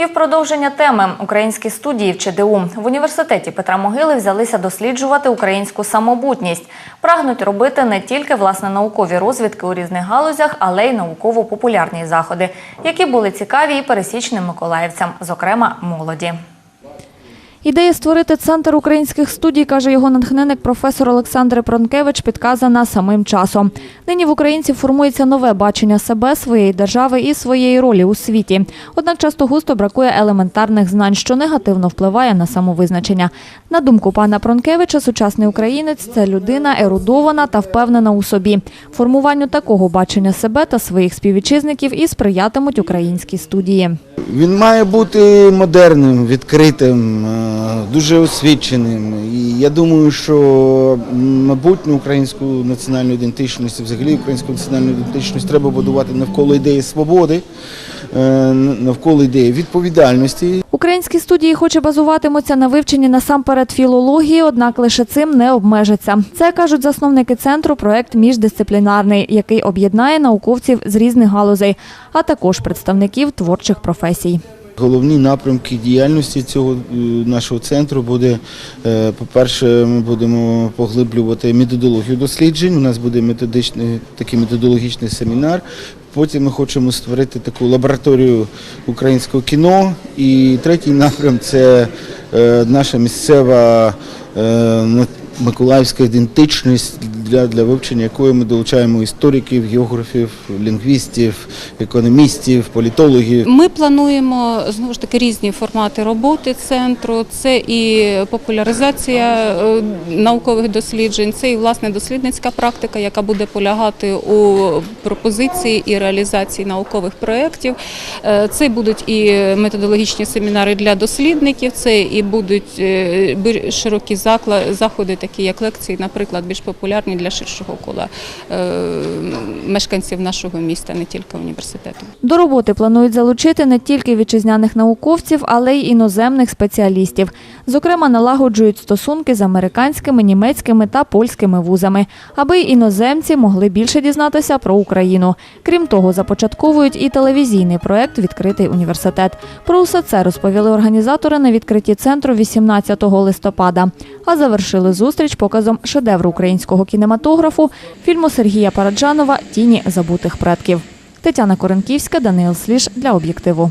І в продовження теми українські студії в ЧДУ в університеті Петра Могили взялися досліджувати українську самобутність. Прагнуть робити не тільки власне наукові розвідки у різних галузях, але й науково-популярні заходи, які були цікаві і пересічним миколаївцям, зокрема молоді. Ідея створити центр українських студій, каже його натхненник професор Олександр Пронкевич, підказана самим часом. Нині в українців формується нове бачення себе, своєї держави і своєї ролі у світі. Однак часто густо бракує елементарних знань, що негативно впливає на самовизначення. На думку пана Пронкевича, сучасний українець це людина ерудована та впевнена у собі. Формуванню такого бачення себе та своїх співвітчизників і сприятимуть українські студії. Він має бути модерним, відкритим, е, дуже освіченим. І я думаю, що м, майбутню українську національну ідентичність, взагалі українську національну ідентичність треба будувати навколо ідеї свободи, е, навколо ідеї відповідальності. Українські студії, хоч і базуватимуться на вивченні насамперед філології, однак лише цим не обмежаться. Це кажуть засновники центру проект міждисциплінарний, який об'єднає науковців з різних галузей, а також представників творчих професій. Головні напрямки діяльності цього е, нашого центру буде, е, по-перше, ми будемо поглиблювати методологію досліджень. У нас буде методичний такий методологічний семінар. Потім ми хочемо створити таку лабораторію українського кіно. І третій напрям це е, наша місцева миколаївська ідентичність, для, для вивчення якої ми долучаємо істориків, географів, лінгвістів, економістів, політологів. Ми плануємо знову ж таки різні формати роботи центру. Це і популяризація е, наукових досліджень, це і власне дослідницька практика, яка буде полягати у пропозиції і реалізації наукових проєктів. Е, Це будуть і методологічні семінари для дослідників, це і будуть е, широкі закла- заходи, такі як лекції, наприклад, більш популярні для ширшого кола е, мешканців нашого міста, не тільки університету. До роботи планують залучити не тільки вітчизняних науковців, але й іноземних спеціалістів. Зокрема, налагоджують стосунки з американськими, німецькими та польськими вузами, аби іноземці могли більше дізнатися про Україну. Крім того, започатковують і телевізійний проект Відкритий університет. Про усе це розповіли організатори на відкритті центру 18 листопада. А завершили зустріч показом шедевру українського кінематографу фільму Сергія Параджанова Тіні забутих предків. Тетяна Коренківська, Даниїл Сліж для об'єктиву.